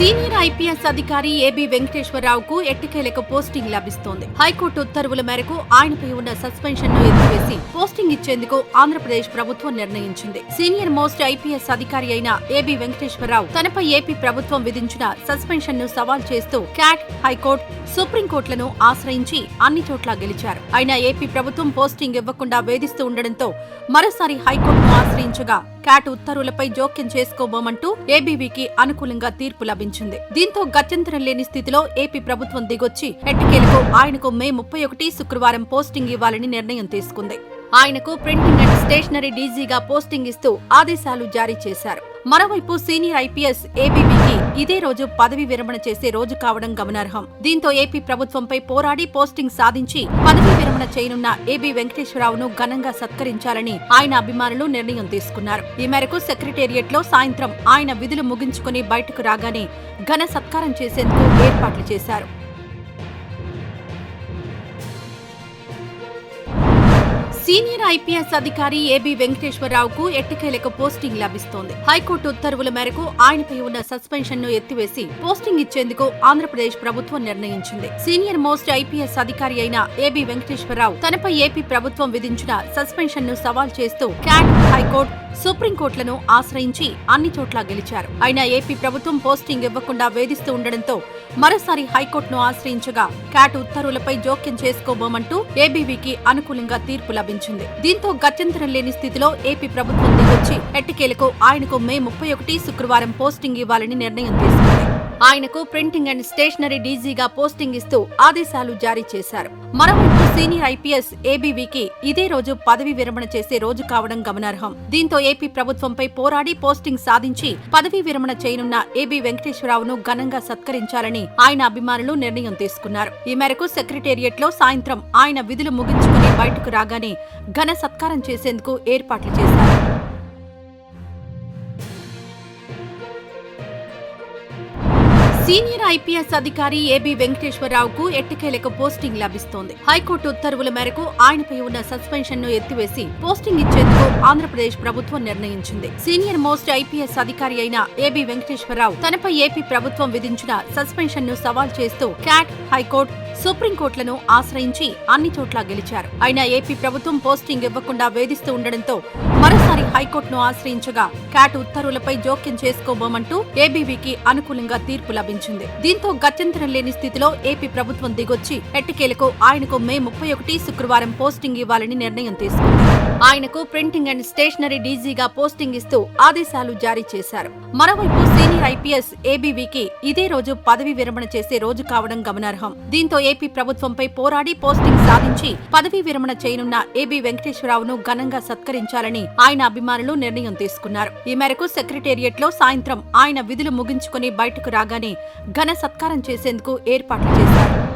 senior IPS అధికారి AB వెంకటేశ్వరరావుకు ఎట్టికేలకు పోస్టింగ్ లభిస్తోంది. హైకోర్టు ఉత్తర్వుల మేరకు ఆయనపై ఉన్న సస్పెన్షన్ను ఎత్తివేసి పోస్టింగ్ ఇచ్చేందుకు ఆంధ్రప్రదేశ్ ప్రభుత్వం నిర్ణయించింది. సీనియర్ మోస్ట్ ఐపీఎస్ అధికారి అయిన ఏబి వెంకటేశ్వరరావు తనపై ఏపీ ప్రభుత్వం విధించిన సస్పెన్షన్ను సవాల్ చేస్తూ క్యాట్ హైకోర్టు సుప్రీంకోర్టులను ఆశ్రయించి అన్ని చోట్ల గెలిచారు. అయినా ఏపీ ప్రభుత్వం పోస్టింగ్ ఇవ్వకుండా వేధిస్తూ ఉండడంతో మరోసారి హైకోర్టును ఆశ్రయించగా క్యాట్ ఉత్తర్వులపై జోక్యం చేసుకోబోమంటూ ఏబీవీకి అనుకూలంగా తీర్పు లభించింది. దీంతో గత్యంతరం లేని స్థితిలో ఏపీ ప్రభుత్వం దిగొచ్చి ఎట్టకేలకు ఆయనకు మే ముప్పై ఒకటి శుక్రవారం పోస్టింగ్ ఇవ్వాలని నిర్ణయం తీసుకుంది. ఆయనకు ప్రింటింగ్ అండ్ స్టేషనరీ డీజీగా పోస్టింగ్ ఇస్తూ ఆదేశాలు జారీ చేశారు. మరోవైపు సీనియర్ ఐపీఎస్ ఏబీబీకి ఇదే రోజు పదవి విరమణ చేసే రోజు కావడం గమనార్హం. దీంతో ఏపీ ప్రభుత్వంపై పోరాడి పోస్టింగ్ సాధించి పదవి విరమణ చేయనున్న ఏబీ వెంకటేశ్వరరావును ఘనంగా సత్కరించాలని ఆయన అభిమానులు నిర్ణయం తీసుకున్నారు. ఈ మేరకు సెక్రటేరియట్లో సాయంత్రం ఆయన విధులు ముగించుకుని బయటకు రాగానే ఘన సత్కారం చేసేందుకు ఏర్పాట్లు చేశారు. సీనియర్ ఐపీఎస్ అధికారి ఏబీ వెంకటేశ్వరరావుకు ఎట్టకేలకు పోస్టింగ్ లభిస్తోంది. హైకోర్టు ఉత్తర్వుల మేరకు ఆయనపై ఉన్న సస్పెన్షన్ను ఎత్తివేసి పోస్టింగ్ ఇచ్చేందుకు ఆంధ్రప్రదేశ్ ప్రభుత్వం నిర్ణయించింది. సీనియర్ మోస్ట్ ఐపీఎస్ అధికారి అయిన ఏబీ వెంకటేశ్వరరావు తనపై ఏపీ ప్రభుత్వం విధించిన సస్పెన్షన్ను సవాల్ చేస్తూ క్యాట్ హైకోర్టు సుప్రీంకోర్టులను ఆశ్రయించి అన్ని చోట్ల గెలిచారు. అయినా ఏపీ ప్రభుత్వం పోస్టింగ్ ఇవ్వకుండా వేధిస్తూ ఉండడంతో మరోసారి హైకోర్టును ఆశ్రయించగా క్యాట్ ఉత్తర్వులపై జోక్యం చేసుకోబోమంటూ ఏబీవీకి అనుకూలంగా తీర్పు లభించింది దీంతో గత్యంతరం లేని స్థితిలో ఏపీ ప్రభుత్వం దిగొచ్చి ఎట్టకేలకు ఆయనకు మే ముప్పై ఒకటి శుక్రవారం పోస్టింగ్ ఇవ్వాలని నిర్ణయం తీసుకుంది. ఆయనకు ప్రింటింగ్ అండ్ స్టేషనరీ డీజీగా పోస్టింగ్ ఇస్తూ ఆదేశాలు జారీ చేశారు. మరోవైపు సీనియర్ ఐపీఎస్ ఏబీవీకి ఇదే రోజు పదవి విరమణ చేసే రోజు కావడం గమనార్హం. దీంతో ఏపీ ప్రభుత్వంపై పోరాడి పోస్టింగ్ సాధించి పదవీ విరమణ చేయనున్న ఏబీ వెంకటేశ్వరరావును ఘనంగా సత్కరించాలని ఆయన అభిమానులు నిర్ణయం తీసుకున్నారు. ఈ మేరకు సెక్రటేరియట్లో సాయంత్రం ఆయన విధులు ముగించుకుని బయటకు రాగానే ఘన సత్కారం చేసేందుకు ఏర్పాట్లు చేశారు. సీనియర్ ఐపీఎస్ అధికారి ఏబీ వెంకటేశ్వరరావుకు ఎట్టకేలకు పోస్టింగ్ లభిస్తోంది. హైకోర్టు ఉత్తర్వుల మేరకు ఆయనపై ఉన్న సస్పెన్షన్ను ఎత్తివేసి పోస్టింగ్ ఇచ్చేందుకు ఆంధ్రప్రదేశ్ ప్రభుత్వం నిర్ణయించింది. సీనియర్ మోస్ట్ ఐపీఎస్ అధికారి అయిన ఏబీ వెంకటేశ్వరరావు తనపై ఏపీ ప్రభుత్వం విధించిన సస్పెన్షన్ను సవాల్ చేస్తూ క్యాట్ హైకోర్టు సుప్రీంకోర్టులను ఆశ్రయించి అన్ని చోట్ల గెలిచారు. అయినా ఏపీ ప్రభుత్వం పోస్టింగ్ ఇవ్వకుండా వేధిస్తూ ఉండడంతో మరోసారి హైకోర్టును ఆశ్రయించగా క్యాట్ ఉత్తర్వులపై జోక్యం చేసుకోబోమంటూ ఏబీవీకి అనుకూలంగా తీర్పు లభించింది. దీంతో గత్యంతరం లేని స్థితిలో ఏపీ ప్రభుత్వం దిగొచ్చి ఎట్టకేలకు ఆయనకు మే ముప్పై ఒకటి శుక్రవారం పోస్టింగ్ ఇవ్వాలని నిర్ణయం తీసుకుంది. ఆయనకు ప్రింటింగ్ అండ్ స్టేషనరీ డీజీగా పోస్టింగ్ ఇస్తూ ఆదేశాలు జారీ చేశారు. మరోవైపు సీనియర్ ఐపీఎస్ ఏబీవీకి ఇదే రోజు పదవి విరమణ చేసే రోజు కావడం గమనార్హం. దీంతో ఏపీ ప్రభుత్వంపై పోరాడి పోస్టింగ్ సాధించి పదవీ విరమణ చేయనున్న ఏబీ వెంకటేశ్వరరావును ఘనంగా సత్కరించాలని ఆయన అభిమానులు నిర్ణయం తీసుకున్నారు. ఈ మేరకు సెక్రటేరియట్లో సాయంత్రం ఆయన విధులు ముగించుకుని బయటకు రాగానే ఘన సత్కారం చేసేందుకు ఏర్పాట్లు చేశారు.